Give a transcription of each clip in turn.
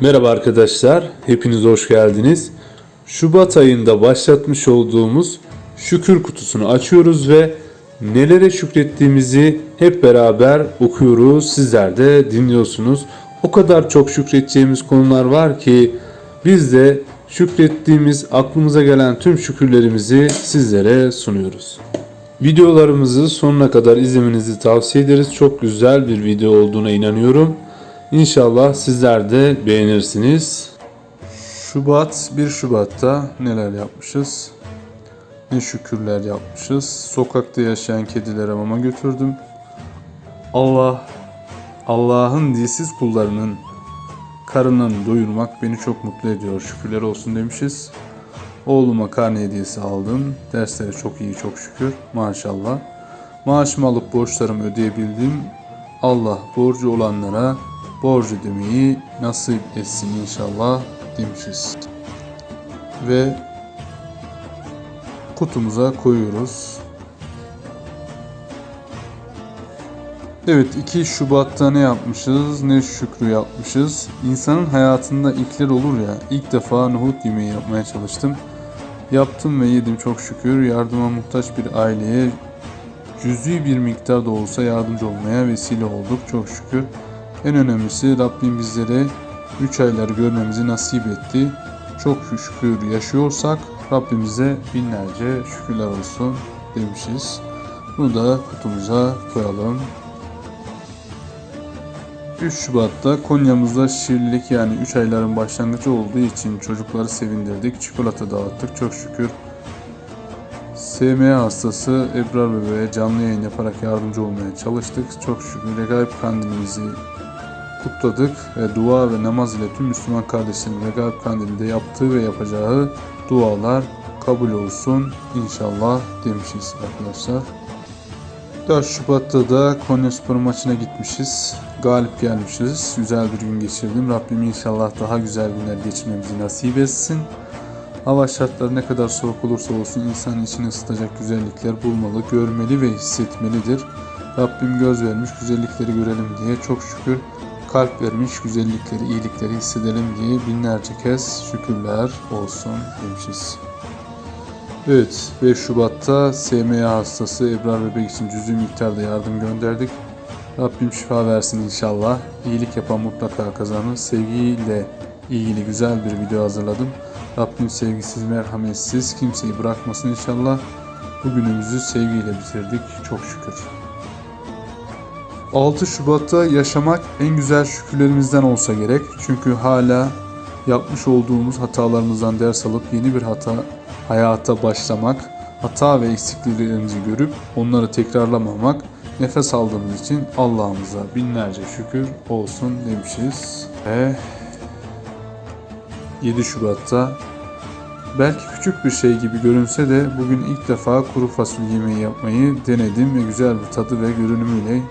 Merhaba arkadaşlar, hepiniz hoş geldiniz. Şubat ayında başlatmış olduğumuz şükür kutusunu açıyoruz ve nelere şükrettiğimizi hep beraber okuyoruz. Sizler de dinliyorsunuz. O kadar çok şükredeceğimiz konular var ki biz de şükrettiğimiz aklımıza gelen tüm şükürlerimizi sizlere sunuyoruz. Videolarımızı sonuna kadar izlemenizi tavsiye ederiz. Çok güzel bir video olduğuna inanıyorum. İnşallah sizler de beğenirsiniz. Şubat 1 Şubat'ta neler yapmışız? Ne şükürler yapmışız. Sokakta yaşayan kedilere mama götürdüm. Allah Allah'ın dilsiz kullarının karınlarını doyurmak beni çok mutlu ediyor. Şükürler olsun demişiz. Oğluma karne hediyesi aldım. Dersleri çok iyi çok şükür. Maşallah. Maaşımı alıp borçlarımı ödeyebildim. Allah borcu olanlara borcu ödemeyi nasip etsin inşallah demişiz. Ve kutumuza koyuyoruz. Evet 2 Şubat'ta ne yapmışız? Ne şükrü yapmışız? İnsanın hayatında ilkler olur ya. İlk defa nohut yemeği yapmaya çalıştım. Yaptım ve yedim çok şükür. Yardıma muhtaç bir aileye cüzi bir miktar da olsa yardımcı olmaya vesile olduk çok şükür. En önemlisi Rabbim bizlere 3 aylar görmemizi nasip etti. Çok şükür yaşıyorsak Rabbimize binlerce şükürler olsun demişiz. Bunu da kutumuza koyalım. 3 Şubat'ta Konya'mızda şiirlilik yani 3 ayların başlangıcı olduğu için çocukları sevindirdik. Çikolata dağıttık çok şükür. SMA hastası Ebrar Bebe'ye canlı yayın yaparak yardımcı olmaya çalıştık. Çok şükür Regaib Kandilimizi kutladık ve dua ve namaz ile tüm Müslüman kardeşlerin Regaib Kandili'nde yaptığı ve yapacağı dualar kabul olsun inşallah demişiz arkadaşlar. 4 Şubat'ta da Konyaspor maçına gitmişiz. Galip gelmişiz. Güzel bir gün geçirdim. Rabbim inşallah daha güzel günler geçirmemizi nasip etsin. Hava şartları ne kadar soğuk olursa olsun insan içini ısıtacak güzellikler bulmalı, görmeli ve hissetmelidir. Rabbim göz vermiş güzellikleri görelim diye çok şükür kalp vermiş güzellikleri, iyilikleri hissedelim diye binlerce kez şükürler olsun demişiz. Evet 5 Şubat'ta SMA hastası Ebrar Bebek için cüzi miktarda yardım gönderdik. Rabbim şifa versin inşallah. İyilik yapan mutlaka kazanır. Sevgiyle ilgili güzel bir video hazırladım. Rabbim sevgisiz, merhametsiz kimseyi bırakmasın inşallah. Bugünümüzü sevgiyle bitirdik. Çok şükür. 6 Şubat'ta yaşamak en güzel şükürlerimizden olsa gerek. Çünkü hala yapmış olduğumuz hatalarımızdan ders alıp yeni bir hata hayata başlamak, hata ve eksikliklerimizi görüp onları tekrarlamamak, nefes aldığımız için Allah'ımıza binlerce şükür olsun demişiz. Ve 7 Şubat'ta belki küçük bir şey gibi görünse de bugün ilk defa kuru fasulye yemeği yapmayı denedim ve güzel bir tadı ve görünümüyle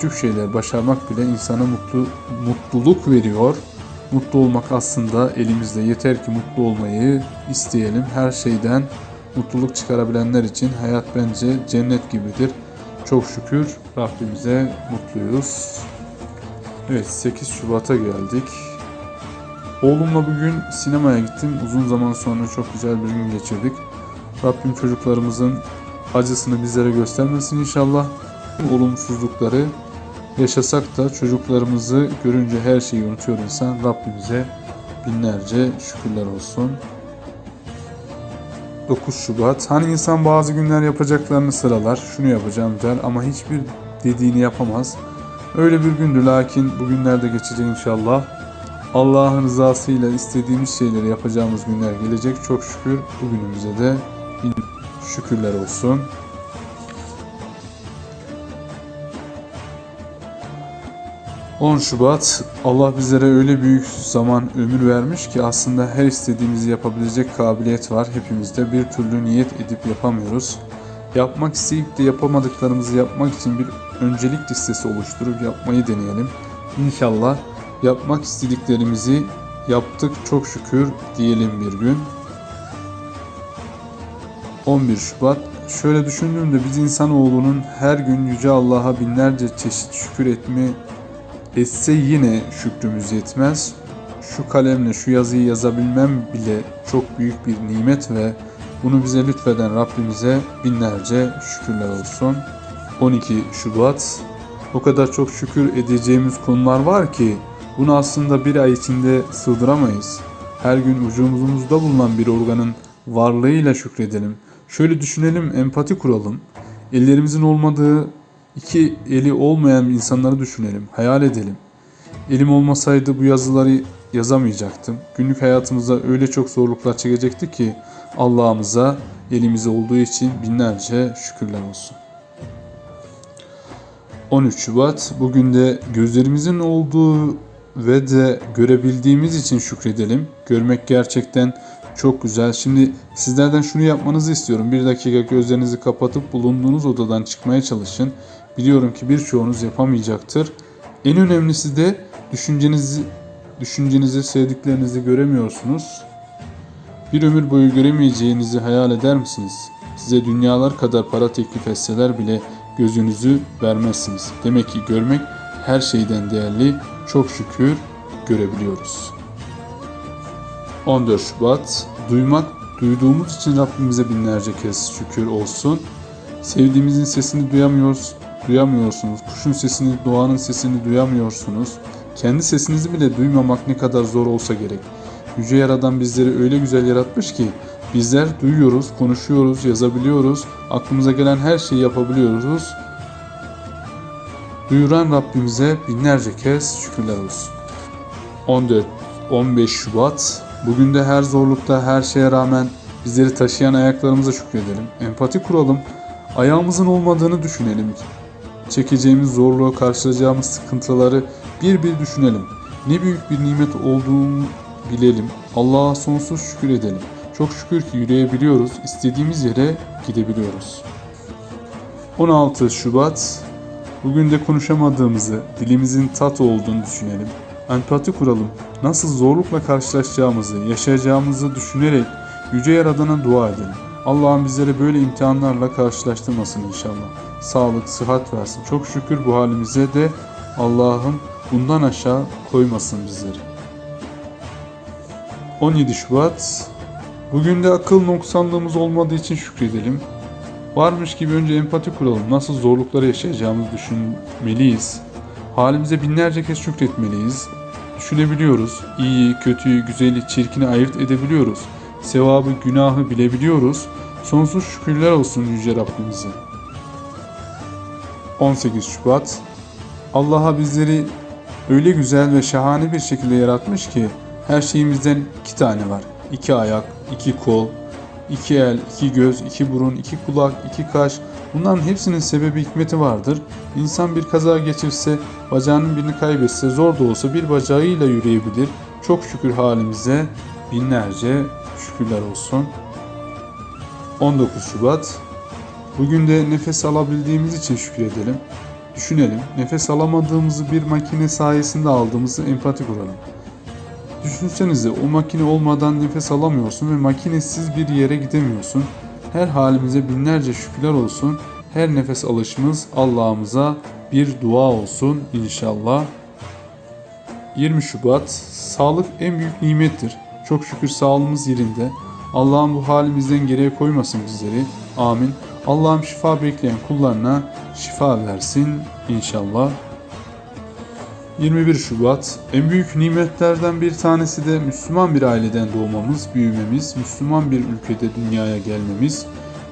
küçük şeyler başarmak bile insana mutlu mutluluk veriyor. Mutlu olmak aslında elimizde. Yeter ki mutlu olmayı isteyelim. Her şeyden mutluluk çıkarabilenler için hayat bence cennet gibidir. Çok şükür Rabbimize mutluyuz. Evet 8 Şubat'a geldik. Oğlumla bugün sinemaya gittim. Uzun zaman sonra çok güzel bir gün geçirdik. Rabbim çocuklarımızın acısını bizlere göstermesin inşallah. Olumsuzlukları yaşasak da çocuklarımızı görünce her şeyi unutuyor insan. Rabbimize binlerce şükürler olsun. 9 Şubat. Hani insan bazı günler yapacaklarını sıralar. Şunu yapacağım der ama hiçbir dediğini yapamaz. Öyle bir gündü lakin bugünlerde geçecek inşallah. Allah'ın rızasıyla istediğimiz şeyleri yapacağımız günler gelecek. Çok şükür bugünümüze de şükürler olsun. ...10 Şubat... ...Allah bizlere öyle büyük zaman ömür vermiş ki... ...aslında her istediğimizi yapabilecek kabiliyet var hepimizde... ...bir türlü niyet edip yapamıyoruz. Yapmak isteyip de yapamadıklarımızı yapmak için bir öncelik listesi oluşturup yapmayı deneyelim. İnşallah yapmak istediklerimizi yaptık çok şükür diyelim bir gün. 11 Şubat Şöyle düşündüğümde biz insanoğlunun her gün Yüce Allah'a binlerce çeşit şükür etme etse yine şükrümüz yetmez. şu kalemle şu yazıyı yazabilmem bile çok büyük bir nimet ve bunu bize lütfeden Rabbimize binlerce şükürler olsun. 12 Şubat o kadar çok şükür edeceğimiz konular var ki bunu aslında bir ay içinde sığdıramayız. Her gün vücudumuzda bulunan bir organın varlığıyla şükredelim. Şöyle düşünelim, empati kuralım. Ellerimizin olmadığı, iki eli olmayan insanları düşünelim, hayal edelim. Elim olmasaydı bu yazıları yazamayacaktım. Günlük hayatımızda öyle çok zorluklar çekecektik ki Allah'ımıza elimize olduğu için binlerce şükürler olsun. 13 Şubat bugün de gözlerimizin olduğu ve de görebildiğimiz için şükredelim. Görmek gerçekten çok güzel. Şimdi sizlerden şunu yapmanızı istiyorum. Bir dakika gözlerinizi kapatıp bulunduğunuz odadan çıkmaya çalışın. Biliyorum ki birçoğunuz yapamayacaktır. En önemlisi de düşüncenizi düşüncenizi, sevdiklerinizi göremiyorsunuz. Bir ömür boyu göremeyeceğinizi hayal eder misiniz? Size dünyalar kadar para teklif etseler bile gözünüzü vermezsiniz. Demek ki görmek her şeyden değerli. Çok şükür görebiliyoruz. 14 Şubat Duymak, duyduğumuz için Rabbimize binlerce kez şükür olsun. Sevdiğimizin sesini duyamıyoruz, duyamıyorsunuz. Kuşun sesini, doğanın sesini duyamıyorsunuz. Kendi sesinizi bile duymamak ne kadar zor olsa gerek. Yüce Yaradan bizleri öyle güzel yaratmış ki bizler duyuyoruz, konuşuyoruz, yazabiliyoruz, aklımıza gelen her şeyi yapabiliyoruz. Duyuran Rabbimize binlerce kez şükürler olsun. 14 15 Şubat Bugün de her zorlukta, her şeye rağmen bizleri taşıyan ayaklarımıza şükredelim. Empati kuralım. Ayağımızın olmadığını düşünelim. Çekeceğimiz zorluğu, karşılayacağımız sıkıntıları bir bir düşünelim. Ne büyük bir nimet olduğunu bilelim. Allah'a sonsuz şükür edelim. Çok şükür ki yürüyebiliyoruz, istediğimiz yere gidebiliyoruz. 16 Şubat Bugün de konuşamadığımızı, dilimizin tat olduğunu düşünelim. Empati kuralım. Nasıl zorlukla karşılaşacağımızı, yaşayacağımızı düşünerek Yüce Yaradan'a dua edelim. Allah'ım bizleri böyle imtihanlarla karşılaştırmasın inşallah. Sağlık, sıhhat versin. Çok şükür bu halimize de Allah'ım bundan aşağı koymasın bizleri. 17 Şubat Bugün de akıl noksanlığımız olmadığı için şükredelim. Varmış gibi önce empati kuralım. Nasıl zorlukları yaşayacağımızı düşünmeliyiz. Halimize binlerce kez şükretmeliyiz. Düşünebiliyoruz. İyiyi, kötüyü, güzeli, çirkini ayırt edebiliyoruz. Sevabı, günahı bilebiliyoruz. Sonsuz şükürler olsun Yüce Rabbimize. 18 Şubat Allah'a bizleri öyle güzel ve şahane bir şekilde yaratmış ki her şeyimizden iki tane var. İki ayak, iki kol, iki el, iki göz, iki burun, iki kulak, iki kaş. Bunların hepsinin sebebi hikmeti vardır. İnsan bir kaza geçirse, bacağının birini kaybetse, zor da olsa bir bacağıyla yürüyebilir. Çok şükür halimize binlerce şükürler olsun. 19 Şubat Bugün de nefes alabildiğimiz için şükredelim. Düşünelim, nefes alamadığımızı bir makine sayesinde aldığımızı empati kuralım. Düşünsenize o makine olmadan nefes alamıyorsun ve makinesiz bir yere gidemiyorsun. Her halimize binlerce şükürler olsun. Her nefes alışımız Allah'ımıza bir dua olsun inşallah. 20 Şubat Sağlık en büyük nimettir. Çok şükür sağlığımız yerinde. Allah'ım bu halimizden geriye koymasın bizleri. Amin. Allah'ım şifa bekleyen kullarına şifa versin inşallah. 21 Şubat en büyük nimetlerden bir tanesi de Müslüman bir aileden doğmamız, büyümemiz, Müslüman bir ülkede dünyaya gelmemiz,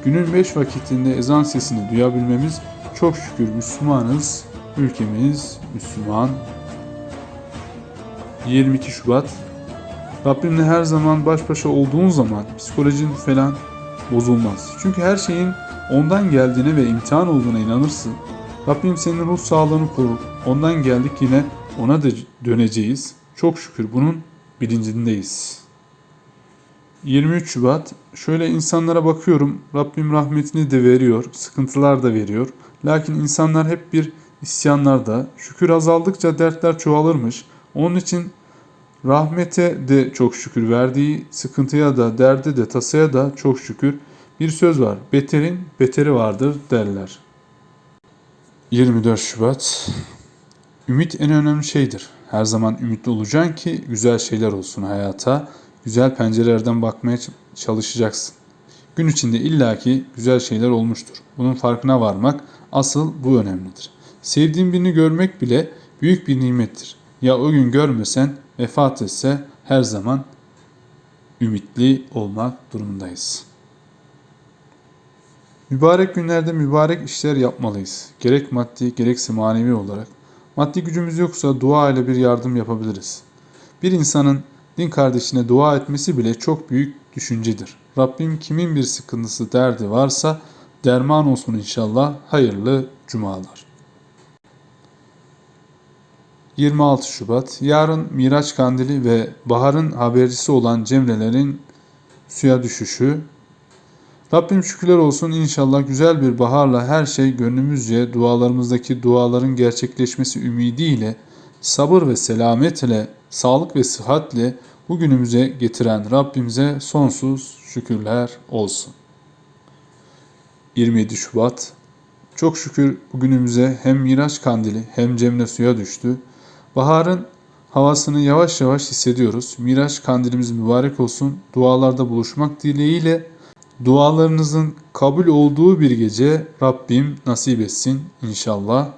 günün 5 vakitinde ezan sesini duyabilmemiz, çok şükür Müslümanız, ülkemiz Müslüman. 22 Şubat Rabbimle her zaman baş başa olduğun zaman psikolojin falan bozulmaz. Çünkü her şeyin ondan geldiğine ve imtihan olduğuna inanırsın. Rabbim senin ruh sağlığını korur. Ondan geldik yine ona da döneceğiz. Çok şükür bunun bilincindeyiz. 23 Şubat şöyle insanlara bakıyorum. Rabbim rahmetini de veriyor, sıkıntılar da veriyor. Lakin insanlar hep bir isyanlarda. Şükür azaldıkça dertler çoğalırmış. Onun için rahmete de çok şükür verdiği, sıkıntıya da, derde de, tasaya da çok şükür. Bir söz var. Beterin beteri vardır derler. 24 Şubat Ümit en önemli şeydir. Her zaman ümitli olacaksın ki güzel şeyler olsun hayata. Güzel pencerelerden bakmaya çalışacaksın. Gün içinde illaki güzel şeyler olmuştur. Bunun farkına varmak asıl bu önemlidir. Sevdiğin birini görmek bile büyük bir nimettir. Ya o gün görmesen vefat etse her zaman ümitli olmak durumundayız. Mübarek günlerde mübarek işler yapmalıyız. Gerek maddi gerekse manevi olarak. Maddi gücümüz yoksa dua ile bir yardım yapabiliriz. Bir insanın din kardeşine dua etmesi bile çok büyük düşüncedir. Rabbim kimin bir sıkıntısı derdi varsa derman olsun inşallah. Hayırlı cumalar. 26 Şubat yarın Miraç Kandili ve baharın habercisi olan cemrelerin suya düşüşü. Rabbim şükürler olsun inşallah güzel bir baharla her şey gönlümüzce dualarımızdaki duaların gerçekleşmesi ümidiyle sabır ve selametle, sağlık ve sıhhatle bugünümüze getiren Rabbimize sonsuz şükürler olsun. 27 Şubat çok şükür bugünümüze hem Miraç kandili hem Cemre suya düştü. Baharın havasını yavaş yavaş hissediyoruz. Miraç kandilimiz mübarek olsun. Dualarda buluşmak dileğiyle dualarınızın kabul olduğu bir gece Rabbim nasip etsin inşallah.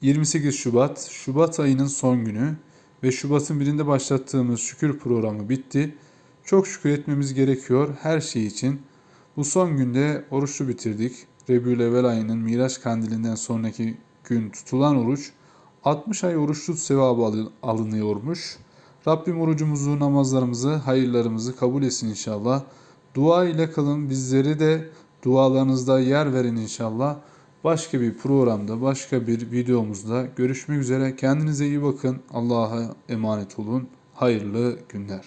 28 Şubat, Şubat ayının son günü ve Şubat'ın birinde başlattığımız şükür programı bitti. Çok şükür etmemiz gerekiyor her şey için. Bu son günde oruçlu bitirdik. Rebül ayının Miraç kandilinden sonraki gün tutulan oruç 60 ay oruçlu sevabı alın- alınıyormuş. Rabbim orucumuzu, namazlarımızı, hayırlarımızı kabul etsin inşallah. Dua ile kalın bizleri de dualarınızda yer verin inşallah. Başka bir programda, başka bir videomuzda görüşmek üzere. Kendinize iyi bakın. Allah'a emanet olun. Hayırlı günler.